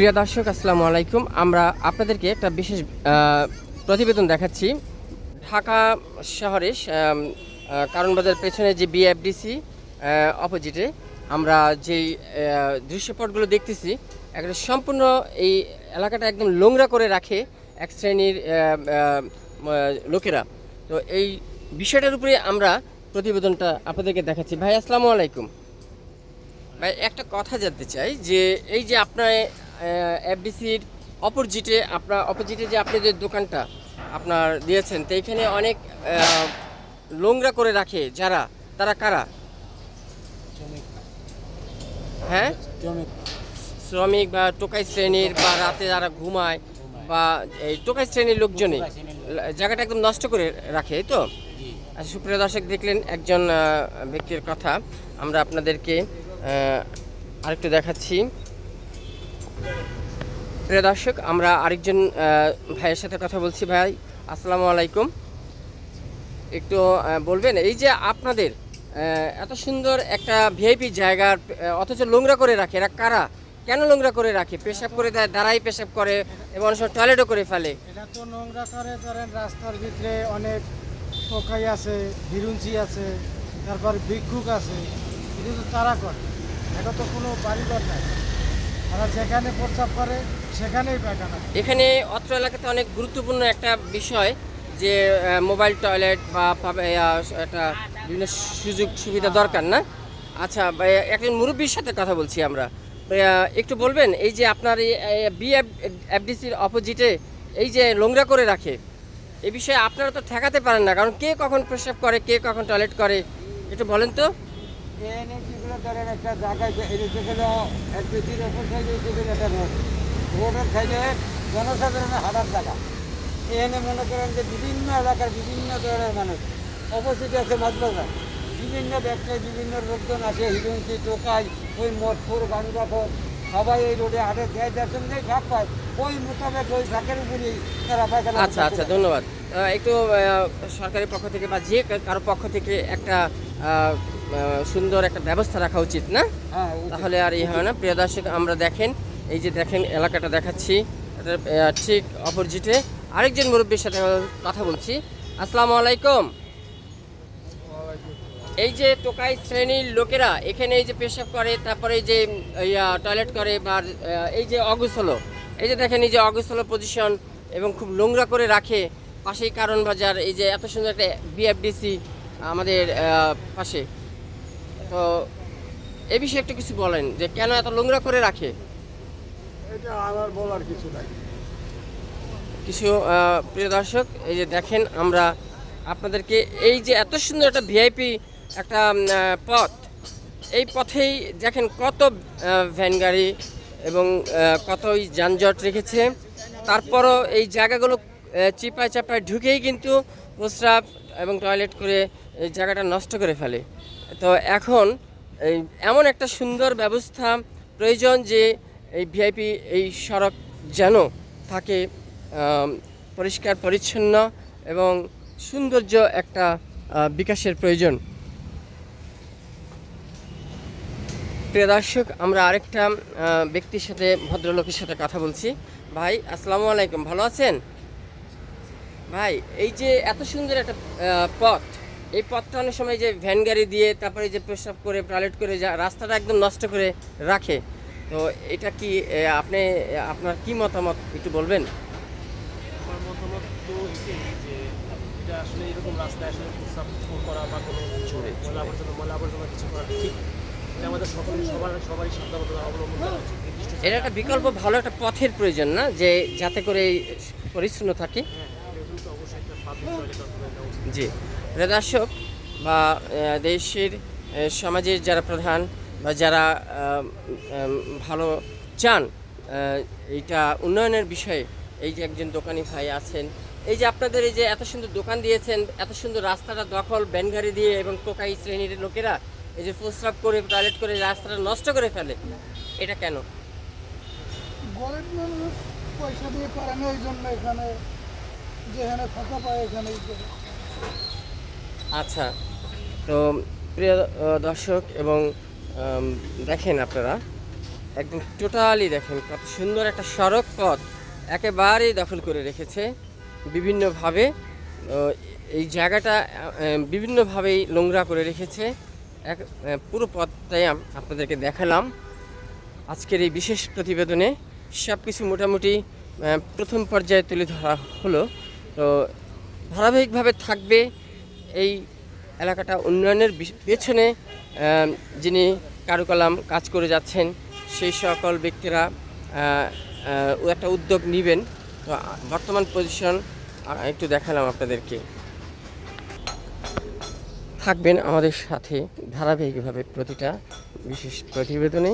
প্রিয় দর্শক, আসসালামু আলাইকুম। আমরা আপনাদেরকে একটা বিশেষ প্রতিবেদন দেখাচ্ছি। ঢাকা শহরে কারণ বাজার পেছনে যে বিএফডিসি অপোজিটে আমরা যেই দৃশ্যপটগুলো দেখতেছি একটা সম্পূর্ণ এই এলাকাটা একদম নোংরা করে রাখে এক শ্রেণির লোকেরা। তো এই বিষয়টার উপরে আমরা প্রতিবেদনটা আপনাদেরকে দেখাচ্ছি। ভাই, আসসালামু আলাইকুম। ভাই, একটা কথা জানতে চাই যে এই যে আপনার এফডিসির অপোজিটে আপনার অপোজিটে যে আপনি যে দোকানটা আপনার দিয়েছেন তো এখানে অনেক নোংরা করে রাখে যারা। তারা কারা? হ্যাঁ? শ্রমিক বা টোকাই শ্রেণির বা রাতে যারা ঘুমায় বা এই টোকাই শ্রেণির লোকজনই জায়গাটা একদম নষ্ট করে রাখে এই তো? আচ্ছা সুপ্রিয় দর্শক দেখলেন একজন ব্যক্তির কথা। আমরা আপনাদেরকে আরেকটু দেখাচ্ছি। প্রিয় দর্শক, আমরা আরেকজন ভাইয়ের সাথে কথা বলছি ভাই। আসসালামু আলাইকুম। একটু বলবেন, এই যে আপনাদের এত সুন্দর একটা ভিআইপি জায়গার অথচ নোংরা করে রাখে, এরা কারা? কেন নোংরা করে রাখে? পেশাব করে দেয় দাঁড়াই পেশাব করে, এবং টয়লেটও করে ফেলে। এটা তো নোংরা করে, ধরেন রাস্তার ভিতরে অনেক পোকাই আছে হিরুঞ্চি আছে, তারপর ভিক্ষুক আছে, এটা তো তারা করে। এটা তো কোনো বাড়িঘর নাই। তারা যেখানে এখানে অত্র এলাকাতে অনেক গুরুত্বপূর্ণ একটা বিষয় যে মোবাইল টয়লেট বা একটা বিভিন্ন সুযোগ সুবিধা দরকার, না? আচ্ছা একজন মুরব্বীর সাথে কথা বলছি আমরা। একটু বলবেন, এই যে আপনার এই বিএফ এফডিসির অপোজিটে এই যে নোংরা করে রাখে এই বিষয়ে আপনারা তো ঠেকাতে পারেন না। কারণ কে কখন প্রস্রাব করে, কে কখন টয়লেট করে, একটু বলেন তো। এখানে যেগুলো ধরেন একটা জায়গায় যেগুলো এলপিজির ওপর সাইডে একটা রোড রোডের সাইডে জনসাধারণের হাঁটার জায়গা এখানে মনে করেন যে বিভিন্ন এলাকার বিভিন্ন ধরনের মানুষ অপোজিটে আছে মাঝবাজার বিভিন্ন ব্যবসায়ী বিভিন্ন লোকজন আছে হিরুঞ্চি টোকাই ওই মঠপুর গাঙ্গাপুর সবাই এই রোডে হাটে দেয় দর্শন নেই ভাগ পায় ওই মোতাবেক ওই ভাগের উপরেই তারা পায়খানা আচ্ছা আচ্ছা ধন্যবাদ। একটু সরকারের পক্ষ থেকে বা যে কারও পক্ষ থেকে একটা সুন্দর একটা ব্যবস্থা রাখা উচিত না? হ্যাঁ তাহলে আর এই হয় না। প্রিয় দর্শক আমরা দেখেন এই যে দেখেন এলাকাটা দেখাচ্ছি। ঠিক অপোজিটে আরেকজন মুরব্বীর সাথে কথা বলছি। আসসালামু আলাইকুম। এই যে টোকাই শ্রেণির লোকেরা এখানে এই যে পেশাব করে তারপরে এই যে টয়লেট করে বা এই যে অগুসলো এই যে দেখেন এই যে অগুসলো পজিশন এবং খুব নোংরা করে রাখে পাশেই কারণ বাজার এই যে এত সুন্দর একটা বিএফডিসি আমাদের পাশে। তো এ বিষয়ে একটু কিছু বলেন যে কেন এত নোংরা করে রাখে? এটা আমার বলার কিছু নাই। কিছু প্রিয় দর্শক এই যে দেখেন আমরা আপনাদেরকে এই যে এত সুন্দর একটা ভিআইপি একটা পথ এই পথেই দেখেন কত ভ্যান গাড়ি এবং কতই যানজট রেখেছে। তারপরও এই জায়গাগুলো চিপায় চাপায় ঢুকেই কিন্তু প্রস্রাব এবং টয়লেট করে এই জায়গাটা নষ্ট করে ফেলে। তো এখন এই এমন একটা সুন্দর ব্যবস্থা প্রয়োজন যে এই ভিআইপি এই সড়ক যেন থাকে পরিষ্কার, পরিচ্ছন্ন এবং সৌন্দর্য একটা বিকাশের প্রয়োজন। প্রিয় দর্শক, আমরা আরেকটা ব্যক্তির সাথে, ভদ্রলোকের সাথে কথা বলছি। ভাই, আসসালামু আলাইকুম, ভালো আছেন? ভাই, এই যে এত সুন্দর একটা পথ এই পথটা অনেক সময় যে ভ্যান গাড়ি দিয়ে তারপরে যে পেশাব করে টয়লেট করে যা রাস্তাটা একদম নষ্ট করে রাখে। তো এটা কি আপনি আপনার কি মতামত একটু বলবেন? আমার মতামত তো এটাই যে এটা আসলে এরকম রাস্তায় আসলে প্রস্রাব করা বা কোনো ময়লা আবর্জনা ময়লা আবর্জনা কিছু করা ঠিক। এটা আমাদের সকল সবার সবারই সাবধানতা অবলম্বন করা উচিত এটা একটা বিকল্প ভালো একটা পথের প্রয়োজন না? যে যাতে করে এই পরিচ্ছন্ন থাকে? হ্যাঁ অবশ্যই একটা জি। দর্শক বা দেশের সমাজের যারা প্রধান বা যারা ভালো চান এইটা উন্নয়নের বিষয়ে, এই যে একজন দোকানি ভাই আছেন, এই যে আপনাদের এই যে এত সুন্দর দোকান দিয়েছেন, এত সুন্দর রাস্তাটা দখল, ব্যানগাড়ি দিয়ে এবং টোকাই শ্রেণির লোকেরা এই যে প্রস্রাব করে টয়লেট করে রাস্তাটা নষ্ট করে ফেলে, এটা কেন? পয়সা দিয়ে পারে না এই জন্য এখানে যেখানে ফাঁকা পায় এখানে আচ্ছা তো প্রিয় দর্শক এবং দেখেন আপনারা, একদম টোটালি দেখেন কত সুন্দর একটা সড়ক পথ একেবারেই দখল করে রেখেছে। বিভিন্নভাবে এই জায়গাটা বিভিন্নভাবেই নোংরা করে রেখেছে। এক পুরো পথটাই আপনাদেরকে দেখালাম। আজকের এই বিশেষ প্রতিবেদনে সব কিছু মোটামুটি প্রথম পর্যায়ে তুলে ধরা হলো। তো ধারাবাহিকভাবে থাকবে এই এলাকাটা উন্নয়নের পেছনে যিনি কারুকলাম কাজ করে যাচ্ছেন, সেই সকল ব্যক্তিরা একটা উদ্যোগ নেবেন। তো বর্তমান পজিশন একটু দেখালাম আপনাদেরকে। থাকবেন আমাদের সাথে ধারাবাহিকভাবে প্রতিটা বিশেষ প্রতিবেদনে।